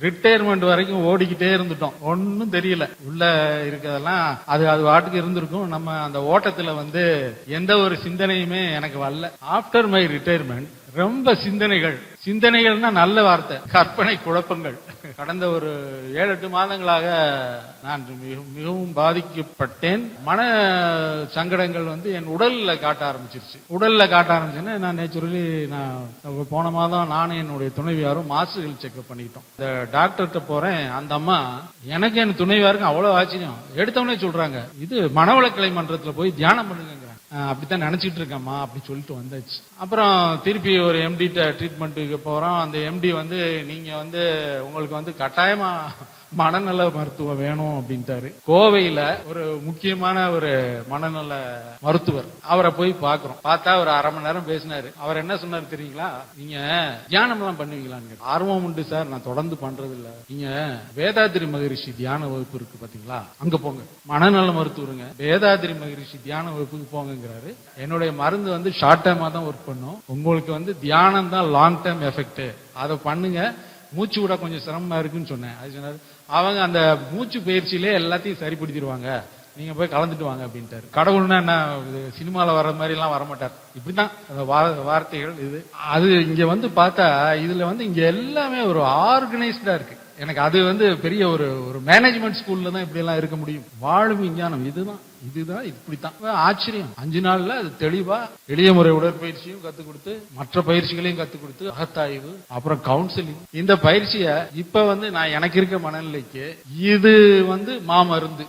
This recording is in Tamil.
ரிட்டையர்மெண்ட் வரைக்கும் ஓடிக்கிட்டே இருந்துட்டோம். ஒன்னும் தெரியல. உள்ள இருக்கிறதெல்லாம் அது அது வாட்டுக்கு இருந்திருக்கும். நம்ம அந்த ஓட்டத்துல வந்து எந்த ஒரு சிந்தனையுமே எனக்கு வரல. ஆஃப்டர் மை ரிட்டையர்மெண்ட் ரொம்ப சிந்தனைகள். சிந்தனைகள்னா நல்ல வார்த்தை. கற்பனை குழப்பங்கள். கடந்த ஒரு ஏழு எட்டு மாதங்களாக நான் மிகவும் மிகவும் பாதிக்கப்பட்டேன். மன சங்கடங்கள் வந்து என் உடல்ல காட்ட ஆரம்பிச்சிருச்சு. உடல்ல காட்ட ஆரம்பிச்சுன்னா நான் நேச்சுரலி நான் போன மாதம் நானும் என்னுடைய துணைவியாரும் மாசுகள் செக்அப் பண்ணிக்கிட்டோம். இந்த டாக்டர்கிட்ட போறேன். அந்த அம்மா எனக்கு என் துணைவியாருக்கும் அவ்வளவு ஆச்சரியம். எடுத்தவனே சொல்றாங்க இது மனவளக்கலை மன்றத்துல போய் தியானம் பண்ணுங்க அப்படித்தான் நினைச்சிட்டு இருக்கேம்மா அப்படி சொல்லிட்டு வந்தாச்சு. அப்புறம் திருப்பி ஒரு எம்டி ட்ரீட்மெண்ட்டுக்கு போறோம். அந்த எம்டி வந்து நீங்க வந்து உங்களுக்கு வந்து கட்டாயமா மனநல மருத்துவம் வேணும் அப்படின்ட்டாரு. கோவையில ஒரு முக்கியமான ஒரு மனநல மருத்துவர். அவரை போய் பாக்குறோம் பார்த்தா ஒரு அரை மணி நேரம் பேசினாரு. அவர் என்ன சொன்னாரு தெரியுங்களா? நீங்க தியானம் எல்லாம் பண்ணுவீங்களான்னு ஆர்வம் உண்டு சார் நான் தொடர்ந்து பண்றது இல்ல நீங்க வேதாதிரி மகரிஷி தியான வகுப்பு இருக்கு பாத்தீங்களா? அங்க போங்க. மனநல மருத்துவருங்க. வேதாதிரி மகரிஷி தியான வகுப்புக்கு போங்கிறாரு என்னுடைய மருந்து வந்து ஷார்ட் டேர்மா தான் ஒர்க் பண்ணும். உங்களுக்கு வந்து தியானம் தான் லாங் டேர்ம் எஃபெக்ட் அதை பண்ணுங்க. மூச்சு விட கொஞ்சம் சிரமமா இருக்குன்னு சொன்னேன். அது சொன்னார் அவங்க அந்த மூச்சு பயிற்சியிலே எல்லாத்தையும் சரிப்படுத்திடுவாங்க நீங்க போய் கலந்துட்டு வாங்க அப்படின்ட்டாரு. கடவுள்னா என்ன சினிமாவில் சினிமால வர்ற மாதிரி எல்லாம் வரமாட்டார். இப்படிதான் அந்த வார்த்தைகள் இது. அது இங்க வந்து பார்த்தா இதுல வந்து இங்க எல்லாமே ஒரு ஆர்கனைஸ்டா இருக்கு. எனக்கு அது வந்து பெரிய ஒரு ஒரு மேனேஜ்மெண்ட் ஸ்கூல்ல தான் இப்படி எல்லாம் இருக்க முடியும். வாழும் விஞ்ஞானம் இதுதான். இதுதான் இப்படித்தான். ஆச்சரியம். அஞ்சு நாள்ல அது தெளிவா எளிய முறை உடற்பயிற்சியும் கத்துக் கொடுத்து மற்ற பயிற்சிகளையும் கத்துக் கொடுத்து அகத்தாய்வு அப்புறம் கவுன்சிலிங் இந்த பயிற்சியை இப்ப வந்து நான் எனக்கு இருக்க மனநிலைக்கு இது வந்து மாமருந்து.